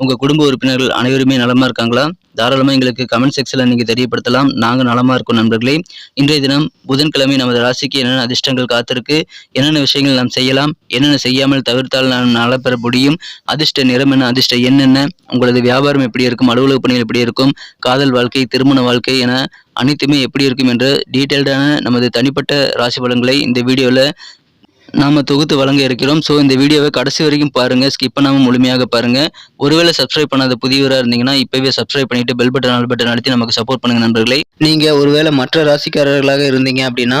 உங்கள் குடும்ப உறுப்பினர்கள் அனைவருமே நலமாக இருக்காங்களா? தாராளமாக எங்களுக்கு கமெண்ட் செக்ஷனில் நீங்கள் தெரியப்படுத்தலாம். நாங்கள் நலமாக இருக்கோம் நண்பர்களே. இன்றைய தினம் புதன்கிழமை நமது ராசிக்கு என்னென்ன அதிர்ஷ்டங்கள் காத்திருக்கு என்னென்ன விஷயங்கள் நாம் செய்யலாம் என்னென்ன செய்யாமல் தவிர்த்தால் நாம் நலப்பெற பெற முடியும் அதிர்ஷ்ட நிறம் என்ன அதிர்ஷ்ட என்னென்ன உங்களது வியாபாரம் எப்படி இருக்கும் அலுவலக பணிகள் எப்படி இருக்கும் காதல் வாழ்க்கை திருமண வாழ்க்கை என அனைத்துமே எப்படி இருக்கும் என்ற டீட்டெயில்டான நமது தனிப்பட்ட ராசி பலன்களை இந்த வீடியோவில் நாம தொகுத்து வழங்க இருக்கிறோம். ஸோ இந்த வீடியோவை கடைசி வரைக்கும் பாருங்க. ஸ்கிப் பண்ணாமல் முழுமையாக பாருங்க. ஒருவேளை சப்ஸ்கிரைப் பண்ணாத புதியவராக இருந்தீங்கன்னா இப்பவே சப்ஸ்கிரைப் பண்ணிட்டு பெல் பட்டன் ஆல் பட்டன் அழுத்தி நமக்கு சப்போர்ட் பண்ணுங்க நண்பர்களை. நீங்க ஒருவேளை மற்ற ராசிக்காரர்களாக இருந்தீங்க அப்படின்னா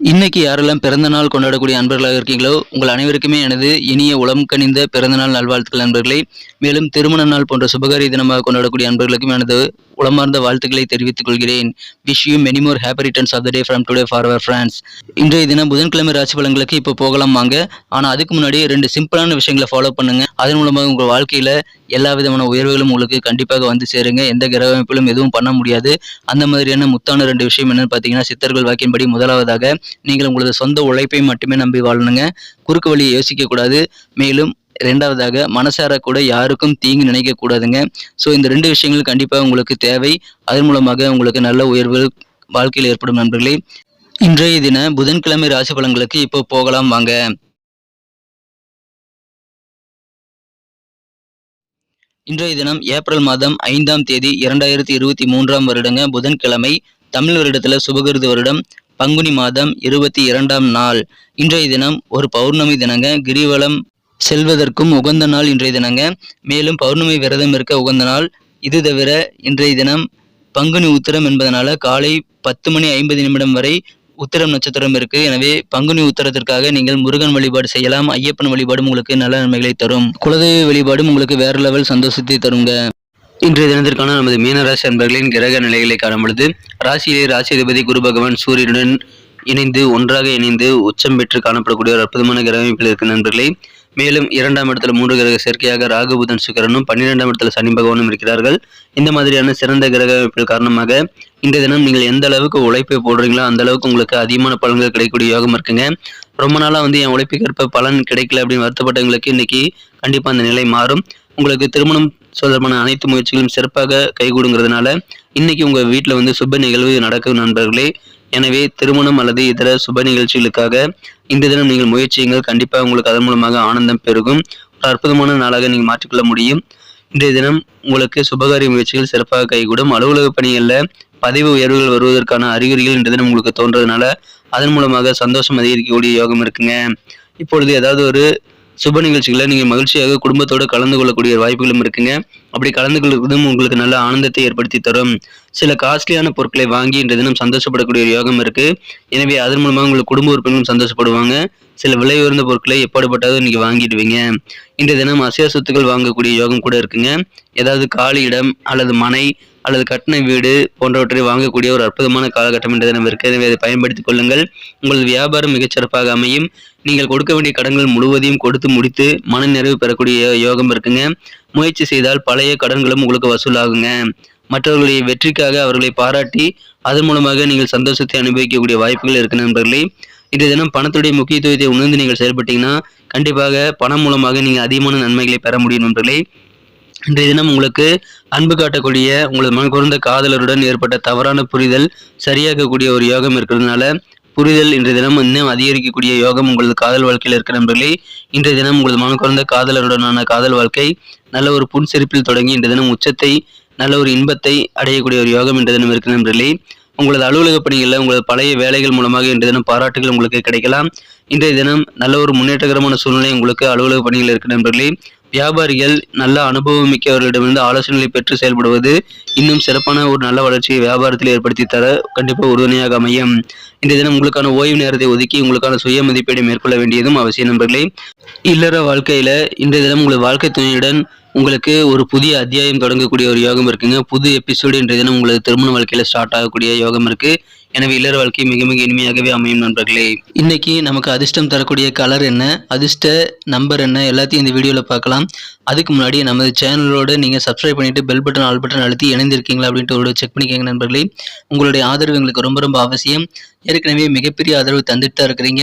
இன்னைக்கு யாரெல்லாம் பிறந்த நாள் கொண்டாடக்கூடிய அன்பர்களாக இருக்கீங்களோ உங்கள் அனைவருக்குமே எனது இனிய உளம் கனிந்த பிறந்த நாள் நல்வாழ்த்துக்கள் நண்பர்களே. மேலும் திருமண நாள் போன்ற சுபகாரிய தினமாக கொண்டாடக்கூடிய அன்பர்களுக்கும் எனது உளமார்ந்த வாழ்த்துக்களை தெரிவித்துக் கொள்கிறேன். Wish you many more happy returns of the day from today for our friends இன்றைய தினம் புதன்கிழமை ராசி பலன்களுக்கு இப்போ போகலாம் வாங்க. ஆனால் அதுக்கு முன்னாடி ரெண்டு சிம்பிளான விஷயங்களை ஃபாலோ பண்ணுங்க. அதன் மூலமாக உங்கள் வாழ்க்கையில் எல்லா விதமான உயர்வுகளும் உங்களுக்கு கண்டிப்பாக வந்து சேருங்க. எந்த கிரக அமைப்பிலும் எதுவும் பண்ண முடியாது. அந்த மாதிரியான முத்தான ரெண்டு விஷயம் என்னன்னு பார்த்தீங்கன்னா சித்தர்கள் வாக்கின்படி முதலாவதாக நீங்கள் உங்களது சொந்த உழைப்பை மட்டுமே நம்பி வாழணுங்க. குறுக்கு வழியை யோசிக்கக்கூடாது மேலும் ரெண்டாவதாக மனசார கூட யாருக்கும் தீங்கு நினைக்க கூடாதுங்க. ஸோ இந்த ரெண்டு விஷயங்கள் கண்டிப்பாக உங்களுக்கு தேவை. அதன் மூலமாக உங்களுக்கு நல்ல உயர்வுகள் வாழ்க்கையில் ஏற்படும் நண்பர்களே. இன்றைய தின புதன்கிழமை ராசி பலன்களுக்கு இப்போ போகலாம் வாங்க. இன்றைய தினம் ஏப்ரல் மாதம் ஐந்தாம் தேதி இரண்டாயிரத்தி இருபத்தி மூன்றாம் வருடங்க புதன்கிழமை. தமிழ் வருடத்துல சுபகிருது வருடம். பங்குனி மாதம் இருபத்தி இரண்டாம் நாள். இன்றைய தினம் ஒரு பௌர்ணமி தினங்க கிரிவலம் செல்வதற்கும் உகந்த நாள் இன்றைய தினங்க. மேலும் பௌர்ணமி விரதம் இருக்க உகந்த நாள். இது தவிர இன்றைய தினம் பங்குனி உத்திரம் என்பதனால காலை பத்து மணி ஐம்பது நிமிடம் வரை உத்திரம் நட்சத்திரம் இருக்கு. எனவே பங்குனி உத்தரத்திற்காக நீங்கள் முருகன் வழிபாடு செய்யலாம். ஐயப்பன் வழிபாடும் உங்களுக்கு நல்ல நன்மைகளை தரும். குலதெய்வ வழிபாடும் உங்களுக்கு வேற லெவல் சந்தோஷத்தை தருங்க. இன்றைய தினத்திற்கான நமது மீனராசி அன்பர்களின் கிரக நிலைகளை காணும்பொழுது ராசியிலே ராசி அதிபதி குரு பகவான் சூரியனுடன் இணைந்து ஒன்றாக இணைந்து உச்சம் பெற்று காணப்படக்கூடிய ஒரு அற்புதமான கிரக இருக்கு நண்பர்களே மேலும் இரண்டாம் இடத்துல மூன்று கிரக சேர்க்கையாக ராகு புதன் சுக்கரனும் பன்னிரெண்டாம் இடத்துல சனி பகவானும் இருக்கிறார்கள். இந்த மாதிரியான சிறந்த கிரக அமைப்பில் காரணமாக இந்த தினம் நீங்கள் எந்த அளவுக்கு உழைப்பை போடுறீங்களோ அந்த அளவுக்கு உங்களுக்கு அதிகமான பலன்கள் கிடைக்கக்கூடிய யோகம் இருக்குங்க. ரொம்ப நாளாக வந்து என் உழைப்புக்கேற்ப பலன் கிடைக்கல அப்படின்னு வருத்தப்பட்டவங்களுக்கு இன்னைக்கு கண்டிப்பாக அந்த நிலை மாறும். உங்களுக்கு திருமணம் தொடர்பான அனைத்து முயற்சிகளும் சிறப்பாக கைகூடுங்கிறதுனால இன்னைக்கு உங்கள் வீட்டில் வந்து சுப நிகழ்வு நடக்கும் நண்பர்களே. எனவே திருமணம் அல்லது இதர சுப நிகழ்ச்சிகளுக்காக இந்த தினம் நீங்கள் முயற்சியுங்கள் கண்டிப்பாக உங்களுக்கு அதன் மூலமாக ஆனந்தம் பெருகும். ஒரு அற்புதமான நாளாக நீங்கள் மாற்றிக்கொள்ள முடியும். இன்றைய தினம் உங்களுக்கு சுபகாரிய முயற்சிகள் சிறப்பாக கைகூடும். அலுவலக பணிகளில் பதவி உயர்வுகள் வருவதற்கான அறிகுறிகள் இன்றைய தினம் உங்களுக்கு தோன்றதுனால அதன் மூலமாக சந்தோஷம் அதிகரிக்கக்கூடிய யோகம் இருக்குங்க. இப்பொழுது ஏதாவது ஒரு சுப நிகழ்ச்சிகளை நீங்கள் மகிழ்ச்சியாக குடும்பத்தோடு கலந்து கொள்ளக்கூடிய வாய்ப்புகளும் இருக்குங்க. அப்படி கலந்து கொள்வதும் உங்களுக்கு நல்ல ஆனந்தத்தை ஏற்படுத்தி தரும். சில காஸ்ட்லியான பொருட்களை வாங்கி இன்றைய தினம் சந்தோஷப்படக்கூடிய ஒரு யோகம் இருக்கு. எனவே அதன் மூலமாக உங்களுக்கு குடும்ப உறுப்பினர்களும் சந்தோஷப்படுவாங்க. சில விலை உயர்ந்த பொருட்களை எப்படிப்பட்டாலும் இன்னைக்கு வாங்கிடுவீங்க. இன்றைய தினம் அசைய சொத்துக்கள் வாங்கக்கூடிய யோகம் கூட இருக்குங்க. ஏதாவது காலி இடம் அல்லது மனை அல்லது கட்டின வீடு போன்றவற்றை வாங்கக்கூடிய ஒரு அற்புதமான காலகட்டம் என்ற தினம் இருக்கு. எனவே அதை பயன்படுத்திக் கொள்ளுங்கள். உங்களது வியாபாரம் மிகச்சிறப்பாக அமையும். நீங்கள் கொடுக்க வேண்டிய கடன்கள் முழுவதையும் கொடுத்து முடித்து மன நிறைவு பெறக்கூடிய யோகம் இருக்குங்க. முயற்சி செய்தால் பழைய கடன்களும் உங்களுக்கு வசூலாகுங்க. மற்றவர்களுடைய வெற்றிக்காக அவர்களை பாராட்டி அதன் மூலமாக நீங்கள் சந்தோஷத்தை அனுபவிக்கக்கூடிய வாய்ப்புகள் இருக்கு நண்பர்களே. இந்த தினம் பணத்துடைய முக்கியத்துவத்தை உணர்ந்து நீங்கள் செயல்பட்டீங்கன்னா கண்டிப்பாக பணம் மூலமாக நீங்கள் அதிகமான நன்மைகளை பெற முடியும் நண்பர்களே. இன்றைய தினம் உங்களுக்கு அன்பு காட்டக்கூடிய உங்களது மனக்குறந்த காதலருடன் ஏற்பட்ட தவறான புரிதல் சரியாக்கக்கூடிய ஒரு யோகம் இருக்கிறதுனால புரிதல் இன்றைய தினம் இன்னும் அதிகரிக்கக்கூடிய யோகம் உங்களது காதல் வாழ்க்கையில் இருக்கிற நண்பர்களே இன்றைய தினம் உங்களது மனக்குறந்த காதலருடனான காதல் வாழ்க்கை நல்ல ஒரு புன்சிரிப்பில் தொடங்கி இன்றைய தினம் உச்சத்தை நல்ல ஒரு இன்பத்தை அடையக்கூடிய ஒரு யோகம் இன்றைய தினம் இருக்கிற நண்பர்களே உங்களது அலுவலக பணிகளில் உங்களது பழைய வேலைகள் மூலமாக இன்றைய தினம் பாராட்டுகள் உங்களுக்கு கிடைக்கலாம். இன்றைய தினம் நல்ல ஒரு முன்னேற்றகரமான சூழ்நிலை உங்களுக்கு அலுவலக பணிகள் இருக்கிற நண்பர்களே வியாபாரிகள் நல்ல அனுபவம் மிக்கவர்களிடமிருந்து ஆலோசனைகளை பெற்று செயல்படுவது இன்னும் சிறப்பான ஒரு நல்ல வளர்ச்சியை வியாபாரத்தில் ஏற்படுத்தி தர கண்டிப்பாக உறுதுணையாக அமையும். இந்த தினம் உங்களுக்கான ஓய்வு நேரத்தை ஒதுக்கி உங்களுக்கான சுய மதிப்பீடு மேற்கொள்ள வேண்டியதும் அவசியம் நண்பர்களே. இல்லற வாழ்க்கையில இன்றைய தினம் உங்கள் வாழ்க்கை துணையுடன் உங்களுக்கு ஒரு புதிய அத்தியாயம் தொடங்கக்கூடிய ஒரு யோகம் இருக்குங்க. புது எபிசோடு இன்றைய தினம் உங்களது திருமண வாழ்க்கையில ஸ்டார்ட் ஆகக்கூடிய யோகம் இருக்கு. எனவே இல்லற வாழ்க்கை மிக மிக இனிமையாகவே அமையும் நண்பர்களே. இன்னைக்கு நமக்கு அதிர்ஷ்டம் தரக்கூடிய கலர் என்ன? அதிர்ஷ்ட நம்பர் என்ன? எல்லாத்தையும் இந்த வீடியோவில் பார்க்கலாம். அதுக்கு முன்னாடி நமது சேனலோட நீங்கள் சப்ஸ்கிரைப் பண்ணிட்டு பெல் பட்டன் ஆல் பட்டன் அழுத்தி இணைந்திருக்கீங்களா அப்படின்ட்டு ஒரு செக் பண்ணிக்கோங்க நண்பர்களே. உங்களுடைய ஆதரவு எங்களுக்கு ரொம்ப ரொம்ப அவசியம். ஏற்கனவே மிகப்பெரிய ஆதரவு தந்துட்டு தான் இருக்கிறீங்க.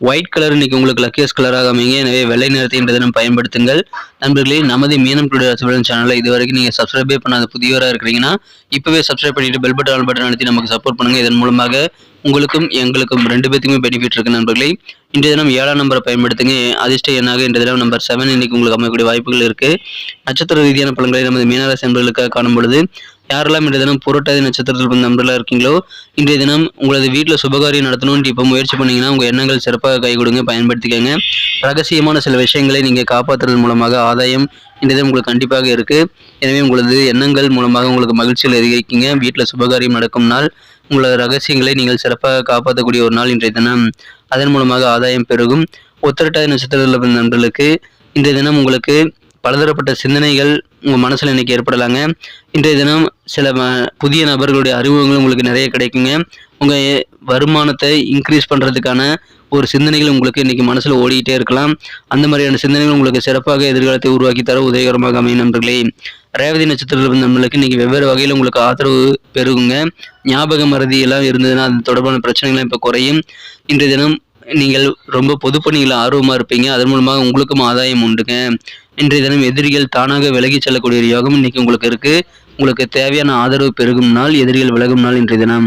ஒயிட் கலர் இன்னைக்கு உங்களுக்கு லக்கியஸ் கலராக அமைங்க எனவே வெள்ளை நிறத்தை இன்றைய தினம் பயன்படுத்துங்கள். நண்பர்களே நமது மீனம் டுடே ரசபலன் சேனலை இது வரைக்கும் நீங்கள் சப்ஸ்கிரைபே பண்ணாத புதியவராக இருக்கிறீங்கன்னா இப்போவே சப்ஸ்கிரைப் பண்ணிட்டு பெல் பட்டன் ஆல் பட்டன் அழுத்தி நமக்கு சப்போர்ட் பண்ணுங்கள் இதன் மூலமாக உங்களுக்கும் எங்களுக்கும் ரெண்டு பேத்துக்குமே பெனிஃபிட் இருக்கு நண்பர்களே. இன்றைய தினம் ஏழாம் நம்பரை பயன்படுத்துங்க. அதிர்ஷ்ட எண்ணாக இன்றைய தினம் நம்பர் செவன் இன்னைக்கு உங்களுக்கு அமையக்கூடிய வாய்ப்புகள் இருக்கு. நட்சத்திர ரீதியான பலன்களை நமது மீனராசி நண்பர்களுக்காக காணும் பொழுது யாரெல்லாம் இன்றைய தினம் புரட்டாதி நட்சத்திரத்தில் பிறந்த நண்பர்களாக இருக்கீங்களோ இன்றைய தினம் உங்களது வீட்டில் சுபகாரியம் நடத்தணும்னு இப்போ முயற்சி பண்ணிங்கன்னா உங்கள் எண்ணங்கள் சிறப்பாக கை கொடுங்க பயன்படுத்திக்கங்க. ரகசியமான சில விஷயங்களை நீங்கள் காப்பாற்றுறது மூலமாக ஆதாயம் இன்றைய தினம் உங்களுக்கு கண்டிப்பாக இருக்குது எனவே உங்களது எண்ணங்கள் மூலமாக உங்களுக்கு மகிழ்ச்சியில் அதிகரிக்கீங்க. வீட்டில் சுபகாரியம் நடக்கும் நாள் உங்களது ரகசியங்களை நீங்கள் சிறப்பாக காப்பாற்றக்கூடிய ஒரு நாள் இன்றைய தினம். அதன் மூலமாக ஆதாயம் பெருகும். உத்திரட்டாதி நட்சத்திரத்தில் பிறந்த நண்பர்களுக்கு இன்றைய தினம் உங்களுக்கு பலதரப்பட்ட சிந்தனைகள் உங்கள் மனசில் இன்றைக்கி ஏற்படலாங்க. இன்றைய தினம் சில புதிய நபர்களுடைய அறிமுகங்கள் உங்களுக்கு நிறைய கிடைக்குங்க. உங்கள் வருமானத்தை இன்க்ரீஸ் பண்ணுறதுக்கான ஒரு சிந்தனைகள் உங்களுக்கு இன்றைக்கி மனசில் ஓடிக்கிட்டே இருக்கலாம். அந்த மாதிரியான சிந்தனைகள் உங்களுக்கு சிறப்பாக எதிர்காலத்தை உருவாக்கி தர உதவிகரமாக அமையும் நண்பர்களே. ரேவதி நட்சத்திரத்தில் இருந்த நம்மளுக்கு இன்றைக்கி வெவ்வேறு வகையில் உங்களுக்கு ஆதரவு பெருகுங்க. ஞாபக மறதி எல்லாம் இருந்ததுன்னா அது தொடர்பான பிரச்சனைகள்லாம் இப்போ குறையும். இன்றைய தினம் நீங்கள் ரொம்ப பொதுப்பணியில் ஆர்வமாக இருப்பீங்க. அதன் மூலமாக உங்களுக்கும் ஆதாயம் உண்டுங்க. இன்றைய தினம் எதிரிகள் தானாக விலகி செல்லக்கூடிய யோகம் இன்னைக்கு உங்களுக்கு இருக்கு. உங்களுக்கு தேவையான ஆதரவு பெருகும் நாள் எதிரிகள் விலகும் நாள் இன்றைய தினம்.